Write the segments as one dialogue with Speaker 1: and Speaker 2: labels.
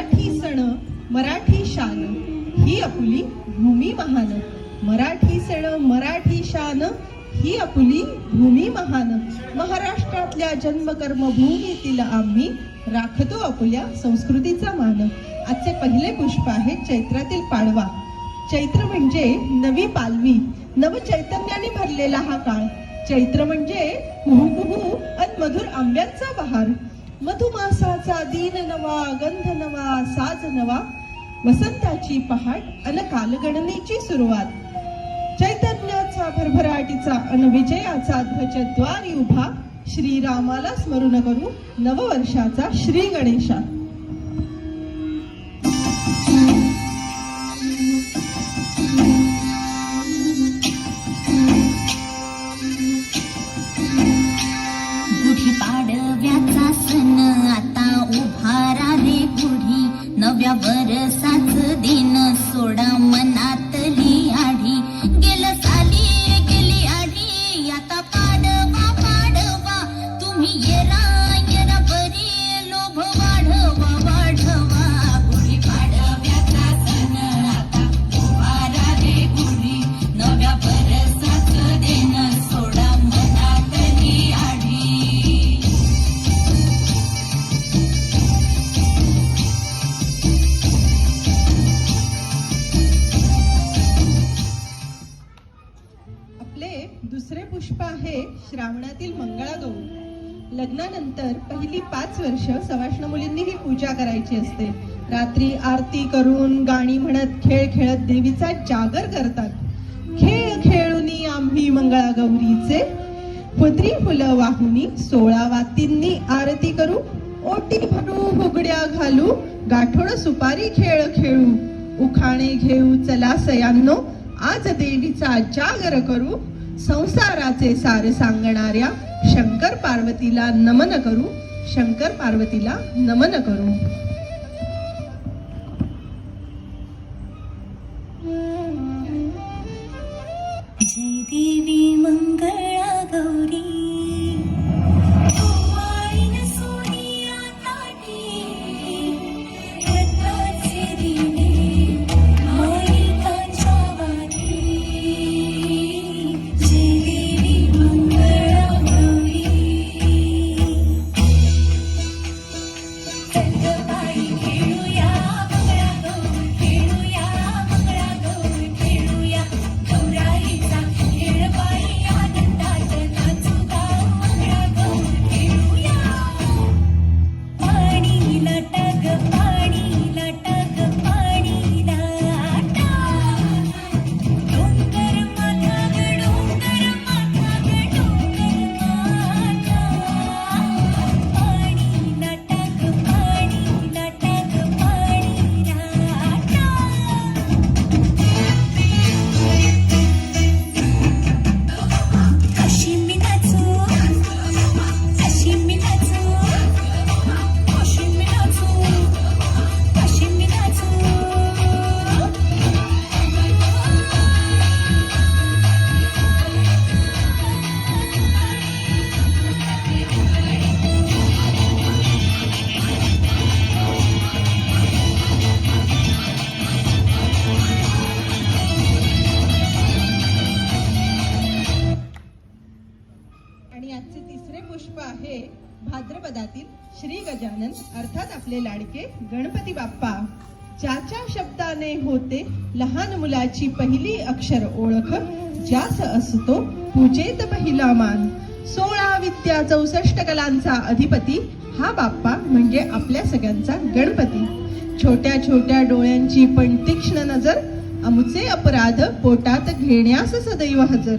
Speaker 1: मराठी सण मराठी शान ही आपुली भूमी महान. मराठी सण मराठी शान ही आपुली भूमी महान. महाराष्ट्रातल्या जन्मकर्म भूमीतील आम्ही राखतो आपल्या संस्कृतीचा मान. आजचे पहिले पुष्प आहे चैत्रातील पाडवा. चैत्र म्हणजे नवी पालवी. नव चैतन्याने भरलेला हा काळ. चैत्र म्हणजे कुहू अन मधुर आंब्यांचा बहार. मधुमासाचा दीन नवा गंध नवा साज नवा वसंताची पहाट अन कालगणनेची सुरुवात. चैतन्याचा भरभराटीचा अन विजयाचा ध्वज द्वारी उभा. श्रीरामाला स्मरण करू नववर्षाचा श्री गणेशा लग्नानंतर पहिली पाच वर्ष सवाष्ण मुलींनी ही पूजा करायची असते. रात्री आरती करून गाणी म्हणत खेळ खेळत देवीचा जागर करतात. खेळ खेळूनी आम्ही मंगळागौरीचे पुत्री फुलं वाहुनी सोळा वातींनी आरती करू. ओटी भरू फुगड्या घालू गाठोड सुपारी खेळ खेळू. उखाणे घेऊ चला सयांनो आज देवीचा जागर करू. संसाराचे सार सांगणाऱ्या शंकर पार्वतीला नमन करू शंकर पार्वतीला नमन करू.
Speaker 2: जय देवी मंगळ
Speaker 1: भाद्रपदातील श्री गजानन अर्थात आपले लाडके गणपती बाप्पा. ज्याच्या शब्दाने होते लहान मुलाची पहिली अक्षर ओळख ज्यास असतो पूजेत पहिला मान. सोळा विद्या चौसष्ट कलांचा अधिपती हा बाप्पा म्हणजे आपल्या सगळ्यांचा गणपती. छोट्या छोट्या डोळ्यांची पण तीक्ष्ण नजर अमुचे अपराध पोटात घेण्यास सदैव हजर.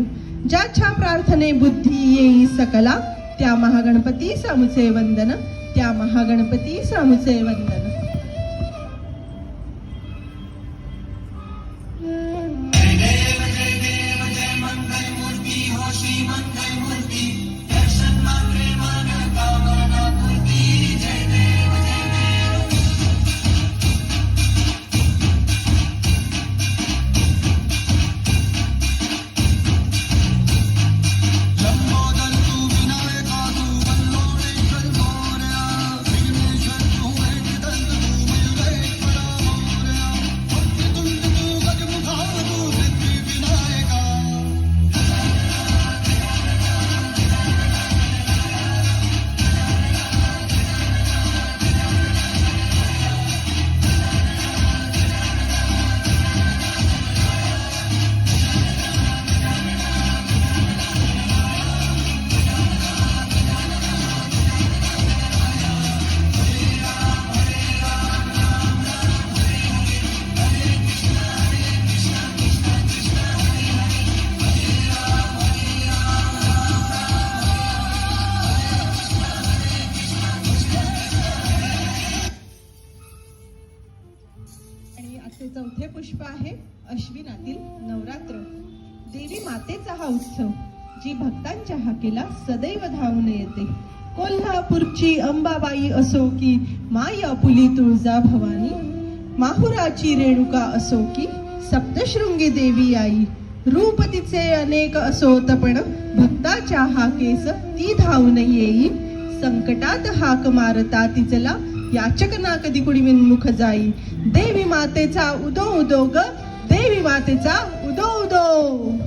Speaker 1: ज्याच्या प्रार्थने बुद्धी येई सकला त्या महागणपती सामुचे वंदन त्या महागणपती सामुचे वंदन. मातेचा हा उत्सव जी भक्तांच्या हाकेला सदैव धावून येते. कोल्हापूरची अंबाबाई असो की माय अपुली तुळजा भवानी माहुराची रेणुका असो की सप्तशृंगी देवी आई रूप तिचे अनेक असोत पण भक्ताच्या हाकेस ती धावून येई. संकटात हाक मारता तिचला याचक ना कधी कुणी विनमुख जाई. देवी मातेचा उदो उदो ग देवी मातेचा उदो उदो.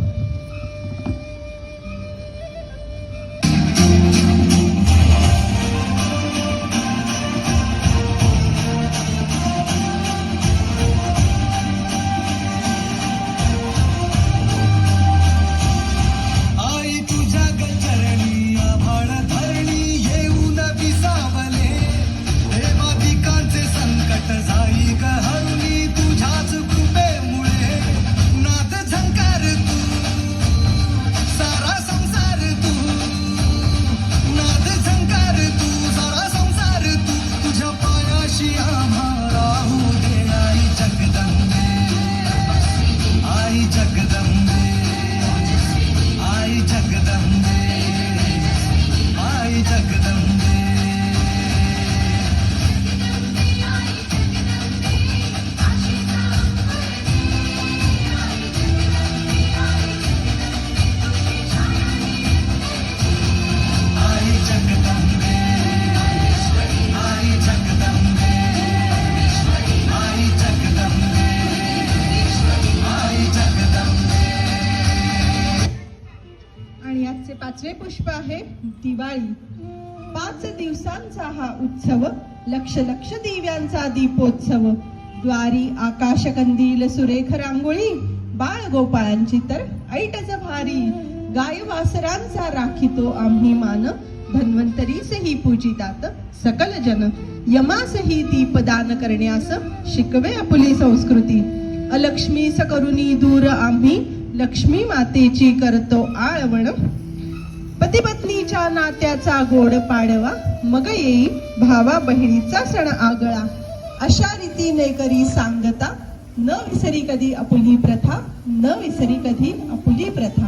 Speaker 1: पुष्प आहे दिवाळी. पाच दिवसांचा हा उत्सव लक्ष लक्ष दिव्यांचा दीपोत्सव. द्वारी आकाश कंदील सुरेख रांगोळी बाळ गोपाळांची तर ऐटच भारी. गाय वासरांचा राखितो आम्ही मान. धन्वंतरीसही पूजितात सकल जन. यमासही दीपदान करण्यास शिकवे आपली संस्कृती. अलक्ष्मीस सकरुनी दूर आम्ही लक्ष्मी मातेची करतो आळवण. पती पत्नीच्या नात्याचा गोड पाडवा मग येई भावा बहिणीचा सण आगळा. अशा रीतीने करी सांगता न विसरी कधी आपुली प्रथा न विसरी कधी आपुली प्रथा.